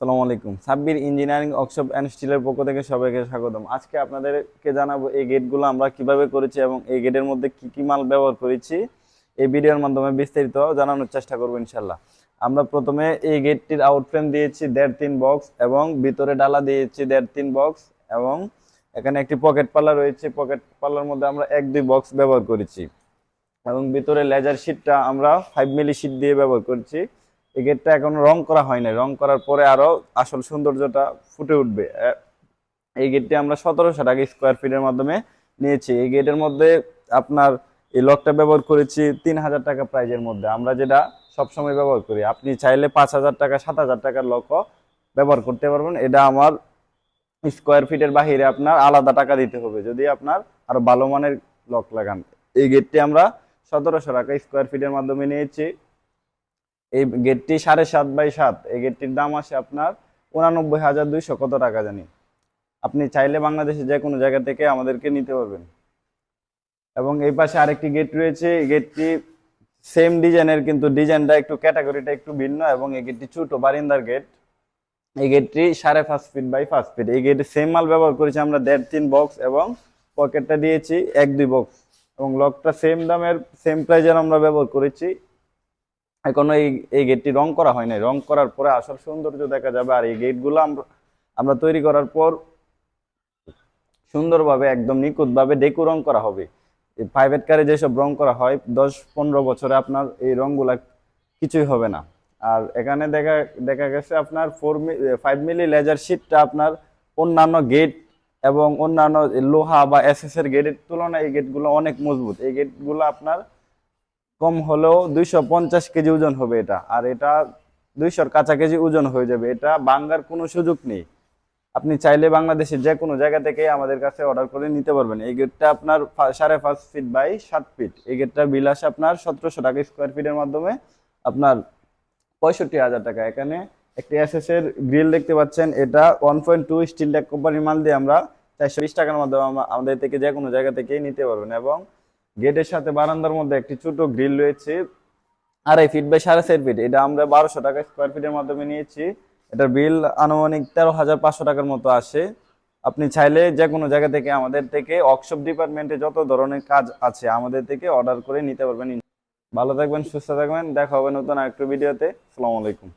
সালামু আলাইকুম। Sabbir engineering workshop and স্টিলের পক্ষ থেকে সবাইকে স্বাগতম। আজকে আপনাদেরকে জানাব এই গেটগুলো আমরা কীভাবে করেছি এবং এই গেটের মধ্যে কি কি মাল ব্যবহার করেছি। এই ভিডিওর মাধ্যমে বিস্তারিত জানানোর চেষ্টা করব ইনশাল্লাহ আমরা প্রথমে এই গেটটির আউটফ্রেম দিয়েছি দেড় তিন বক্স এবং ভিতরে ডালা দিয়েছি দেড় তিন বক্স এবং এখানে একটি পকেট পাল্লা রয়েছে। পকেট পাল্লার মধ্যে আমরা এক দুই বক্স ব্যবহার করেছি এবং ভিতরে লেজার শিটটা আমরা ফাইভ মিলি শিট দিয়ে ব্যবহার করছি। এই গেটটা এখন রং করা হয় নাই। রং করার পরে আরও আসল সৌন্দর্যটা ফুটে উঠবে। এই গেটটি আমরা সতেরোশো টাকা স্কোয়ার ফিটের মাধ্যমে নিয়েছি। এই গেটের মধ্যে আপনার এই লকটা ব্যবহার করেছি তিন হাজার টাকা প্রাইজের মধ্যে। আমরা যেটা সবসময় ব্যবহার করি, আপনি চাইলে পাঁচ হাজার টাকা, সাত হাজার টাকার লকও ব্যবহার করতে পারবেন। এটা আমার স্কোয়ার ফিটের বাহিরে আপনার আলাদা টাকা দিতে হবে, যদি আপনার আরও ভালো মানের লক লাগান। এই গেটটি আমরা সতেরোশো টাকা স্কোয়ার ফিটের মাধ্যমে নিয়েছি। এই গেটটি সাড়ে সাত বাই সাত, এই গেটটির দাম আসে আপনার উনানব্বই হাজার দুইশো কত টাকা জানি। আপনি চাইলে বাংলাদেশে যে কোনো জায়গা থেকে আমাদেরকে নিতে পারবেন। এবং এই পাশে আরেকটি গেট রয়েছে, এই গেটটি সেম ডিজাইনের কিন্তু ডিজাইনটা একটু ক্যাটাগরিটা একটু ভিন্ন এবং এই গেটটি ছোট বারিন্দার গেট এই গেটটি সাড়ে পাঁচ ফিট বাই পাঁচ ফিট এই গেটে সেম মাল ব্যবহার করেছি আমরা দেড় তিন বক্স এবং পকেটটা দিয়েছি এক দুই বক্স এবং লকটা সেম দামের সেম প্রাইজের আমরা ব্যবহার করেছি। এখনও এই এই গেটটি রং করা হয় নাই। রং করার পরে আসল সৌন্দর্য দেখা যাবে আর এই গেটগুলো আমরা আমরা তৈরি করার পর সুন্দরভাবে একদম নিখুঁতভাবে ডেকু রং করা হবে। প্রাইভেট কারে যেসব রং করা হয়, দশ পনেরো বছরে আপনার এই রংগুলা কিছুই হবে না। আর এখানে দেখা দেখা গেছে আপনার ফোর ফাইভ মিলি লেজার শিটটা আপনার অন্যান্য গেট এবং অন্যান্য লোহা বা এসএস এর গেটের তুলনায় এই গেটগুলো অনেক মজবুত। এই গেটগুলো আপনার কম হলেও দুইশো পঞ্চাশ কেজি ওজন হবে এটা। আর এটা দুইশোর কাছাকাছি ওজন হয়ে যাবে। এটা বাঙ্গার কোনো সুযোগ নেই। আপনি চাইলে বাংলাদেশের যে কোনো জায়গা থেকে আমাদের কাছে অর্ডার করে নিতে পারবেন। এই গেটটা আপনার সাড়ে পাঁচ ফিট বাই সাত ফিট। এই গেটটার বিল আসে আপনার সতেরোশো টাকা স্কোয়ার ফিটের মাধ্যমে আপনার পঁয়ষট্টি হাজার টাকা। এখানে একটি এসএস এর গ্রিল দেখতে পাচ্ছেন। এটা ওয়ান পয়েন্ট টু স্টিল ট্যাক কোম্পানির মাল দিয়ে আমরা চারশো বিশ টাকার মাধ্যমে আমাদের থেকে যে কোনো জায়গা থেকেই নিতে পারবেন এবং গেটের সাথে বারান্দার মধ্যে একটি ছোট গ্রিল রয়েছে। আড়াই ফিট বাই সাড়ে চার ফিট, এটা আমরা বারোশো টাকা স্কোয়ার ফিটের মাধ্যমে নিয়েছি। এটার বিল আনুমানিক তেরো হাজার পাঁচশো টাকার মতো আসে। আপনি চাইলে যে কোনো জায়গা থেকে আমাদের থেকে ওয়ার্কশপ ডিপার্টমেন্টে যত ধরনের কাজ আছে আমাদের থেকে অর্ডার করে নিতে পারবেন। ভালো থাকবেন, সুস্থ থাকবেন, দেখা হবে নতুন আরেকটু ভিডিওতে আসসালামু আলাইকুম।